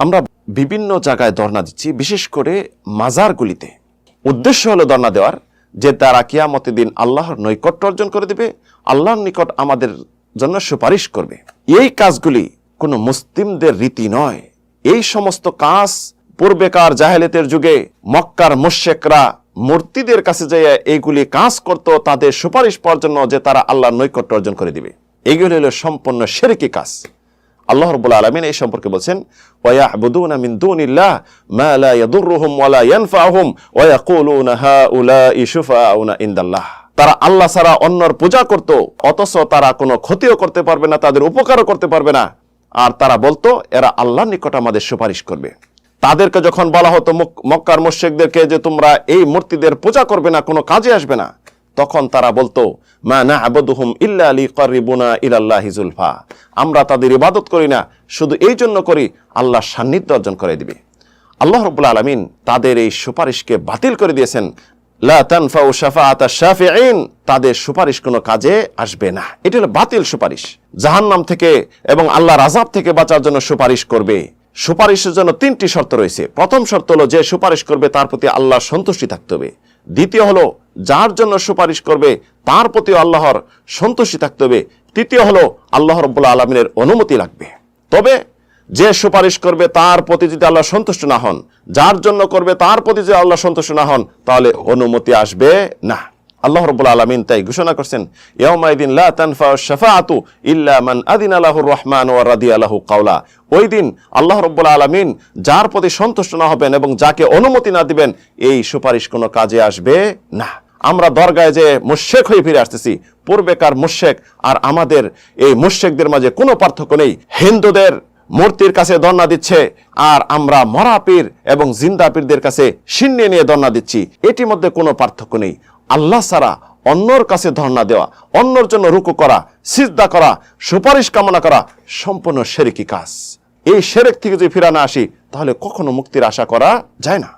আমরা বিভিন্ন জায়গায় ধর্ণা দিচ্ছি, বিশেষ করে মাজারগুলিতে। উদ্দেশ্য হলো ধর্ণা দেওয়ার, যে তারা কিয়ামতে দিন আল্লাহর নৈকট্য অর্জন করে দেবে, আল্লাহর নিকট আমাদের জন্য সুপারিশ করবে। এই কাজগুলি কোনো মুসলিমদের রীতি নয়। এই সমস্ত কাজ পূর্বেকার জাহেলিতের যুগে মক্কার মুশেকরা মূর্তিদের কাছে যেয়ে এইগুলি কাজ করত, তাদের সুপারিশ পাওয়ার জন্য যে তারা আল্লাহর নৈকট্য অর্জন করে দিবে। এগুলি হলো সম্পূর্ণ সেরেকি কাজ। আল্লাহ রাব্বুল আলামিন এই সম্পর্কে বলছেন, ওয়ায়াবুদুনা মিন দুনিল্লাহ মা লা ইয়াদুররুহুম ওয়া লা ইয়ানফাউহুম ওয়া ইয়াকুলুনা হাউলাই শুফাউনা ইনদাল্লাহ. তারা আল্লাহ ছাড়া অন্যর পূজা করত, অথচ তারা কোনো ক্ষতিও করতে পারবে না, তাদের উপকারও করতে পারবে না। আর তারা বলতো, এরা আল্লাহর নিকট আমাদের সুপারিশ করবে। তাদেরকে যখন বলা হতো মক্কার মুশরিকদেরকে যে তোমরা এই মূর্তিদের পূজা করবে না, কোনো কাজে আসবে না। তখন তারা বলতো, মা না আবদুহুম ইল্লা আলী করিবুনা ইলাল্লাহি জুলফা। আমরা তাদের ইবাদত করি না, শুধু এই জন্য করি আল্লাহ সান্নিধ্য অর্জন করে দিবে। আল্লাহ রব্বুল আলমিন তাদের এই সুপারিশকে বাতিল করে দিয়েছেন। তাদের সুপারিশ কোনো কাজে আসবে না। এটা হলো বাতিল সুপারিশ। জাহান্নাম থেকে এবং আল্লাহর আযাব থেকে বাঁচার জন্য সুপারিশ করবে। সুপারিশের জন্য তিনটি শর্ত রয়েছে। প্রথম শর্ত হলো যে সুপারিশ করবে, তার প্রতি আল্লাহ সন্তুষ্টি থাকতে হবে। দ্বিতীয় হলো, যার জন্য সুপারিশ করবে, তার প্রতি আল্লাহর সন্তুষ্টি থাকতে হবে। তৃতীয় হলো, আল্লাহ রব্বুল্লা আলমিনের অনুমতি লাগবে। তবে, যে সুপারিশ করবে, তার প্রতি যদি আল্লাহ সন্তুষ্ট না হন, যার জন্য করবে, তার প্রতি যদি আল্লাহ সন্তুষ্ট না হন, তাহলে অনুমতি আসবে না। আল্লাহ রব্বুল আলমিন তাই ঘোষণা করছেন, ইয়াউমাইদিন লা তানফা ইল্লা মান আদিনা লাহুর রহমান ওয়া রাদিয়া লাহু কাওলা। ওই দিন আল্লাহ রব্বুল আলমিন যার প্রতি সন্তুষ্ট না হবেন এবং যাকে অনুমতি না দিবেন, এই সুপারিশ কোনো কাজে আসবে না। আমরা দরগায় যে মুশেক হয়ে ফিরে আসতেছি, পূর্বেকার মুশেক আর আমাদের এই মুশেকদের মাঝে কোনো পার্থক্য নেই। হিন্দুদের মূর্তির কাছে দন্না দিচ্ছে আর আমরা মরা পীর এবং জিন্দা পীরদের কাছে সিন্নি নিয়ে দন্না দিচ্ছি। এটির মধ্যে কোনো পার্থক্য নেই। আল্লাহ ছাড়া অন্যর কাছে ধর্ণা দেওয়া, অন্যর জন্য রুকু করা, সিজদা করা, সুপারিশ কামনা করা সম্পূর্ণ সেরেকি কাজ। এই সেরেক থেকে যদি ফিরানা আসি, তাহলে কখনো মুক্তির আশা করা যায় না।